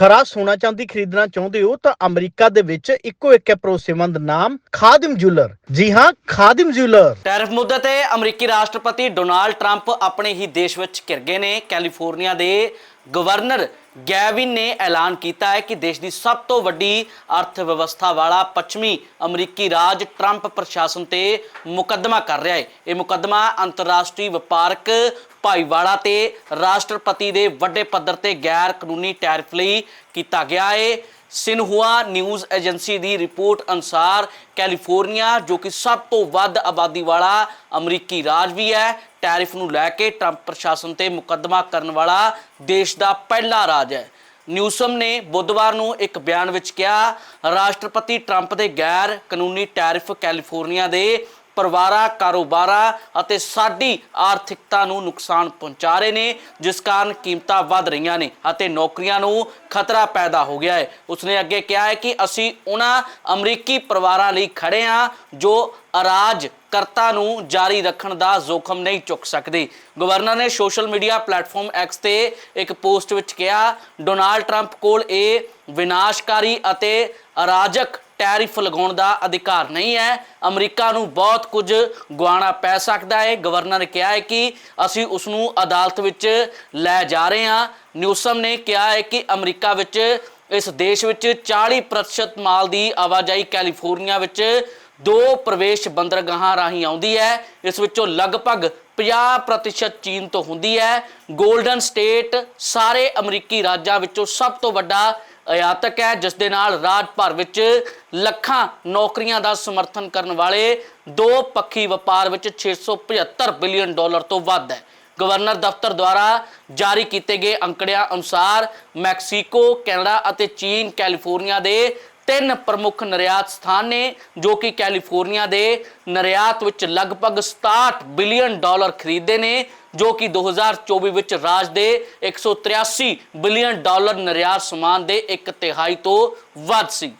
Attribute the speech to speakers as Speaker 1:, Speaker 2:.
Speaker 1: ਖਰਾ ਸੋਨਾ ਚਾਂਦੀ ਖਰੀਦਣਾ ਚਾਹੁੰਦੇ ਹੋ ਤਾਂ ਅਮਰੀਕਾ ਦੇ ਵਿੱਚ ਇੱਕੋ ਇੱਕ ਹੈ ਭਰੋਸੇਮੰਦ ਨਾਮ, ਖਾਦਿਮ ਜੁਲਰ ਜੀ ਹਾਂ, ਖਾਦਿਮ ਜੁਲਰ
Speaker 2: ਟੈਰਿਫ ਮੁੱਦੇ ਤੇ ਅਮਰੀਕੀ ਰਾਸ਼ਟਰਪਤੀ ਡੋਨਾਲਡ ਟਰੰਪ ਆਪਣੇ ਹੀ ਦੇਸ਼ ਵਿੱਚ ਘਿਰ ਗਏ ਨੇ। ਕੈਲੀਫੋਰਨੀਆ ਦੇ ਗਵਰਨਰ ਗੈਵਿਨ ਨੇ ਐਲਾਨ ਕੀਤਾ ਹੈ ਕਿ ਦੇਸ਼ ਦੀ ਸਭ ਤੋਂ ਵੱਡੀ ਅਰਥ ਵਿਵਸਥਾ ਵਾਲਾ ਪੱਛਮੀ ਅਮਰੀਕੀ ਰਾਜ ਟਰੰਪ ਪ੍ਰਸ਼ਾਸਨ ਤੇ ਮੁਕੱਦਮਾ ਕਰ ਰਿਹਾ ਹੈ। ਇਹ ਮੁਕੱਦਮਾ ਅੰਤਰਰਾਸ਼ਟਰੀ ਵਪਾਰਕ ਭਾਈਵਾਲਾ ਤੇ ਰਾਸ਼ਟਰਪਤੀ ਦੇ ਵੱਡੇ ਪੱਧਰ ਤੇ ਗੈਰ ਕਾਨੂੰਨੀ ਟੈਰਿਫ ਲਈ ਕੀਤਾ ਗਿਆ ਹੈ। ਸਿਨਹੂਆ ਨਿਊਜ਼ ਏਜੰਸੀ ਦੀ ਰਿਪੋਰਟ ਅਨੁਸਾਰ ਕੈਲੀਫੋਰਨੀਆ, ਜੋ ਕਿ ਸਭ ਤੋਂ ਵੱਧ ਆਬਾਦੀ ਵਾਲਾ ਅਮਰੀਕੀ ਰਾਜ ਵੀ ਹੈ, ਟੈਰਿਫ ਨੂੰ ਲੈ ਕੇ ਟਰੰਪ ਪ੍ਰਸ਼ਾਸਨ ਤੇ ਮੁਕੱਦਮਾ ਕਰਨ ਵਾਲਾ ਦੇਸ਼ ਦਾ ਪਹਿਲਾ ਰਾਜ ਹੈ। ਨਿਊਸਮ ਨੇ ਬੁੱਧਵਾਰ ਨੂੰ ਇੱਕ ਬਿਆਨ ਵਿੱਚ ਕਿਹਾ, ਰਾਸ਼ਟਰਪਤੀ ਟਰੰਪ ਦੇ ਗੈਰ ਕਾਨੂੰਨੀ ਟੈਰਿਫ ਕੈਲੀਫੋਰਨੀਆ ਦੇ ਪਰਿਵਾਰਾਂ, ਕਾਰੋਬਾਰਾਂ ਅਤੇ ਸਾਡੀ ਆਰਥਿਕਤਾ ਨੂੰ ਨੁਕਸਾਨ ਪਹੁੰਚਾ ਰਹੇ ਨੇ, ਜਿਸ ਕਾਰਨ ਕੀਮਤਾਂ ਵੱਧ ਰਹੀਆਂ ਨੇ ਅਤੇ ਨੌਕਰੀਆਂ ਨੂੰ ਖਤਰਾ ਪੈਦਾ ਹੋ ਗਿਆ ਹੈ। ਉਸਨੇ ਅੱਗੇ ਕਿਹਾ ਹੈ ਕਿ ਅਸੀਂ ਉਹਨਾਂ ਅਮਰੀਕੀ ਪਰਿਵਾਰਾਂ ਲਈ ਖੜੇ ਹਾਂ ਜੋ ਅਰਾਜ ਕਰਤਾ ਨੂੰ ਜਾਰੀ ਰੱਖਣ ਦਾ ਜ਼ੋਖਮ ਨਹੀਂ ਚੁੱਕ ਸਕਦੇ। ਗਵਰਨਰ ਨੇ ਸੋਸ਼ਲ ਮੀਡੀਆ ਪਲੇਟਫਾਰਮ ਐਕਸ ਤੇ ਇੱਕ ਪੋਸਟ ਵਿੱਚ ਕਿਹਾ, ਡੋਨਾਲਡ ਟਰੰਪ ਕੋਲ ਇਹ ਵਿਨਾਸ਼ਕਾਰੀ ਅਤੇ ਅਰਾਜਕ ਟੈਰਿਫ ਲਗਾਉਣ ਦਾ ਅਧਿਕਾਰ ਨਹੀਂ ਹੈ। ਅਮਰੀਕਾ ਨੂੰ ਬਹੁਤ ਕੁਝ ਗਵਾਉਣਾ ਪੈ ਸਕਦਾ ਹੈ। ਗਵਰਨਰ ਨੇ ਕਿਹਾ ਹੈ ਕਿ ਅਸੀਂ ਉਸ ਨੂੰ ਅਦਾਲਤ ਵਿੱਚ ਲੈ ਜਾ ਰਹੇ ਹਾਂ। ਨਿਊਸਮ ਨੇ ਕਿਹਾ ਹੈ ਕਿ ਅਮਰੀਕਾ ਵਿੱਚ ਇਸ ਦੇਸ਼ ਵਿੱਚ 40% ਮਾਲ ਦੀ ਆਵਾਜਾਈ ਕੈਲੀਫੋਰਨੀਆ ਵਿੱਚ ਦੋ ਪ੍ਰਵੇਸ਼ ਬੰਦਰਗਾਹਾਂ ਰਾਹੀਂ ਆਉਂਦੀ ਹੈ। ਇਸ ਵਿੱਚੋਂ ਲਗਭਗ 50% ਚੀਨ ਤੋਂ ਹੁੰਦੀ ਹੈ। 골ਡਨ ਸਟੇਟ ਸਾਰੇ ਅਮਰੀਕੀ ਰਾਜਾਂ ਵਿੱਚੋਂ ਸਭ ਤੋਂ ਵੱਡਾ ਆਯਾਤਕ ਹੈ, ਜਿਸ ਦੇ ਨਾਲ ਰਾਜ ਭਰ ਵਿੱਚ ਲੱਖਾਂ ਨੌਕਰੀਆਂ ਦਾ ਸਮਰਥਨ ਕਰਨ ਵਾਲੇ ਦੋ ਪੱਖੀ ਵਪਾਰ ਵਿੱਚ 675 ਬਿਲੀਅਨ ਡਾਲਰ ਤੋਂ ਵੱਧ ਹੈ। ਗਵਰਨਰ ਦਫ਼ਤਰ ਦੁਆਰਾ ਜਾਰੀ ਕੀਤੇ ਗਏ ਅੰਕੜਿਆਂ ਅਨੁਸਾਰ ਮੈਕਸੀਕੋ, ਕੈਨੇਡਾ ਅਤੇ ਚੀਨ, ਕੈਲੀਫੋਰਨੀਆ ਦੇ ਤਿੰਨ ਪ੍ਰਮੁੱਖ ਨਿਰਯਾਤ ਸਥਾਨ ਨੇ, ਜੋ ਕਿ ਕੈਲੀਫੋਰਨੀਆ ਦੇ ਨਿਰਯਾਤ ਵਿੱਚ ਲਗਭਗ 67 ਬਿਲੀਅਨ ਡਾਲਰ ਖਰੀਦਦੇ ਨੇ, ਜੋ ਕਿ 2024 ਵਿੱਚ ਰਾਜ ਦੇ 183 ਬਿਲੀਅਨ ਡਾਲਰ ਨਿਰਯਾਤ ਸਮਾਨ ਦੇ ਇੱਕ ਤਿਹਾਈ ਤੋਂ ਵੱਧ ਸੀ।